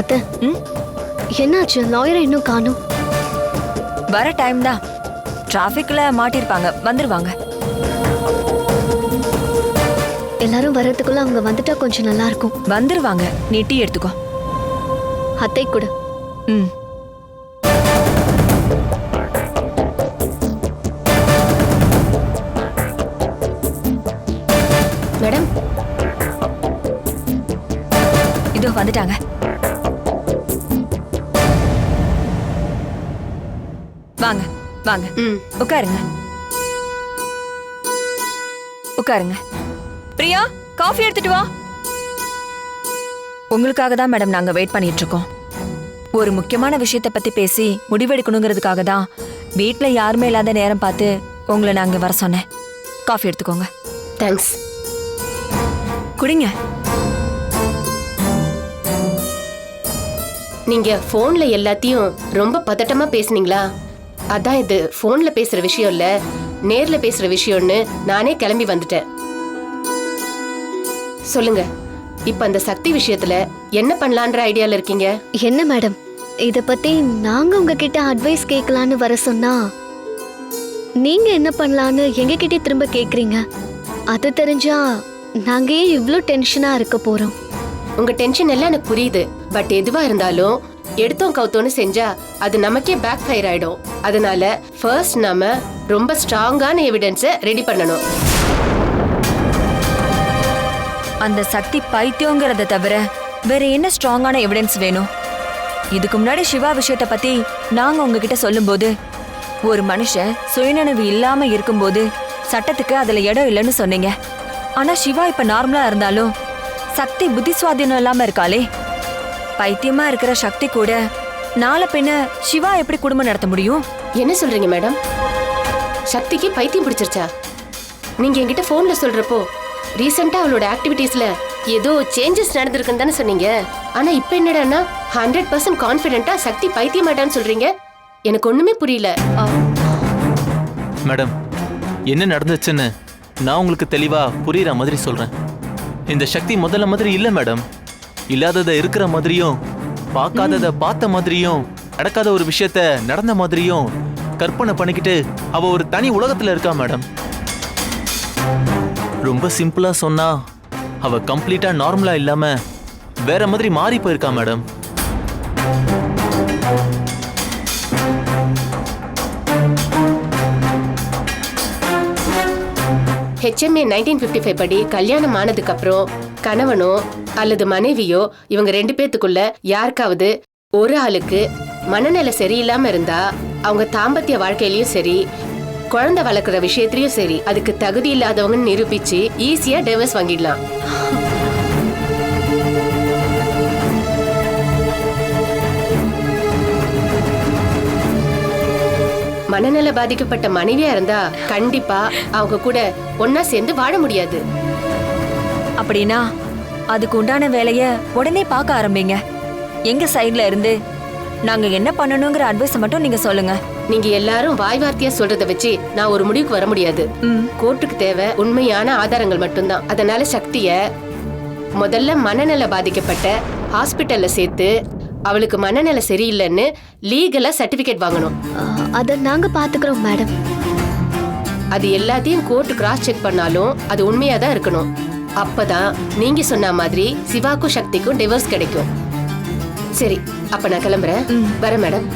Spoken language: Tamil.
அத்தை. என்னாச்சு? லாயரை இன்னும் காணும். வர டைம் தான். டிராஃபிக்ல மாட்டிருப்பாங்க. வந்துருவாங்க. எல்லாரும் வர்றதுக்குள்ள அவங்க வந்துட்டா கொஞ்சம் நல்லா இருக்கும் வந்துருவாங்க. நீ டீ எடுத்துக்கோ. அத்தை கூட. ம். மேடம். இதோ வந்துட்டாங்க. வாங்க வாங்க. உட்காருங்க. உட்காருங்க. பிரியா காஃபி எடுத்துட்டு வா. உங்களுக்காக தான் மேடம் நாங்க வெயிட் பண்ணிட்டு இருக்கோம். ஒரு முக்கியமான விஷயத்தை பத்தி பேசி முடிவெடுக்கணுங்கிறதுக்காக தான் வீட்ல யாருமே இல்லாத நேரம் பார்த்து உங்களை நாங்க வர சொன்னேன். காஃபி எடுத்துக்கோங்க. தேங்க்ஸ் குடிங்க. நீங்க போன்ல எல்லாத்தையும் ரொம்ப பதட்டமா பேசுனீங்களா? அதான் இது போன்ல பேசுற விஷயம் இல்ல. நேர்ல பேசுற விஷயம்னு நானே கிளம்பி வந்துட்டேன். சொல்லுங்க இப்ப அந்த சக்தி விஷயத்துல என்ன பண்ணலான்ற ஐடியால இருக்கீங்க? என்ன மேடம்? இத பத்தி நாங்க உங்ககிட்ட அட்வைஸ் கேட்கலான்னு வர சொன்னா நீங்க என்ன பண்ணலான்னு எங்ககிட்ட திரும்ப கேக்குறீங்க. அது தெரிஞ்சா நாங்க ஏன் இவ்ளோ டென்ஷனா இருக்க போறோம்? உங்க டென்ஷன் எல்லாம் எனக்கு புரியுது. பட் எதுவா இருந்தாலும் எடுத்தோம் கவுத்தோன்னு செஞ்சா அது நமக்கே பேக் ஃபயர் ஆயிடும். அதனால ஃபர்ஸ்ட் நாம ரொம்ப ஸ்ட்ராங்கான எவிடன்ஸை ரெடி பண்ணணும். அந்த சக்தி பைத்தியங்கிறத தவிர வேற என்ன ஸ்ட்ராங்கான எவிடன்ஸ் வேணும்? இதுக்கு முன்னாடி சிவா விஷயத்த பத்தி நாங்க உங்ககிட்ட சொல்லும்போது ஒரு மனுஷன் சுயநினைவு இல்லாம இருக்கும்போது சட்டத்துக்கு அதுல இடம் இல்லைன்னு சொன்னீங்க. ஆனா சிவா இப்ப நார்மலா இருந்தாலும் சக்தி புத்தி சுவாதீனம் இல்லாம இருக்காளே. பைத்தியமா இருக்கிற சக்தி கூட நாளை பின்ன சிவா எப்படி குடும்பம் நடத்த முடியும்? என்ன சொல்றீங்க மேடம்? சக்திக்கு பைத்தியம் பிடிச்சிருச்சா? நீங்க என்கிட்ட போன்ல சொல்றப்போ ரீசெண்டா அவளோட ஆக்டிவிட்டீஸ்ல ஏதோ சேஞ்சஸ் நடந்திருக்குன்னு தானே சொன்னீங்க. ஆனா இப்ப என்னடான்னா ஹண்ட்ரட் பர்சன்ட் கான்பிடென்ட்டா சக்தி பைத்தியமாட்டான்னு சொல்றீங்க. எனக்கு ஒண்ணுமே புரியல. மேடம் என்ன நடந்துச்சுன்னு நான் உங்களுக்கு தெளிவா புரியுற மாதிரி சொல்றேன். இந்த சக்தி முதல்ல மாதிரி இல்ல மேடம். இல்லாததை இருக்கிற மாதிரியும் பார்க்காததை பார்த்த மாதிரியும் நடக்காத ஒரு விஷயத்த நடந்த மாதிரியும் கற்பனை பண்ணிக்கிட்டு அவ ஒரு தனி உலகத்துல இருக்கா மேடம்? ரொம்ப சிம்பிளா சொன்னா அவ கம்ப்ளீட்டா நார்மலா இல்லாம வேற மாதிரி மாறி போயிருக்கா madam? HMA nineteen fifty five படி கல்யாணம் ஆனதுக்கு அப்புறம் கணவனோ அல்லது மனைவியோ இவங்க ரெண்டு பேத்துக்குள்ள யாருக்காவது ஒரு ஆளுக்கு மனநிலை சரியில்லாம இருந்தா அவங்க தாம்பத்திய வாழ்க்கையிலயும் சரி குழந்தை வளர்க்குற விஷயத்திலயும் சரி அதுக்கு தகுதி இல்லாதவங்கன்னு நிரூபிச்சு ஈஸியா டைவர்ஸ் வாங்கிடலாம். மனநல பாதிக்கப்பட்ட மனைவியா இருந்தா கண்டிப்பா அவங்க கூட ஒன்னா சேர்ந்து வாழ முடியாது. அப்படின்னா அதுக்கு உண்டான வேலைய உடனே பார்க்க ஆரம்பிங்க. எங்க சைடுல இருந்து நாங்க என்ன பண்ணணுங்கிற அட்வைஸை மட்டும் நீங்க சொல்லுங்க. நீங்க எல்லாரும் வாய் வார்த்தையா சொல்றத வச்சு நான் ஒரு முடிவுக்கு வர முடியாது. கோர்ட்டுக்கு தேவை உண்மையான ஆதாரங்கள் மட்டும்தான். அதனால சக்திய முதல்ல மனநல பாதிக்கப்பட்ட ஹாஸ்பிட்டல்ல சேர்த்து அவளுக்கு மனநல சரியில்லைன்னு லீகலா சர்டிபிகேட் வாங்கணும். அத நாங்க பாத்துக்கிறோம் மேடம். அது எல்லாத்தையும் கோர்ட் கிராஸ் செக் பண்ணாலும் அது உண்மையா தான் இருக்கணும். அப்பதான் நீங்க சொன்ன மாதிரி சிவாக்கும் சக்திக்கும் டிவோர்ஸ் கிடைக்கும். சரி அப்ப நான் கிளம்புறேன். வரேன் மேடம்.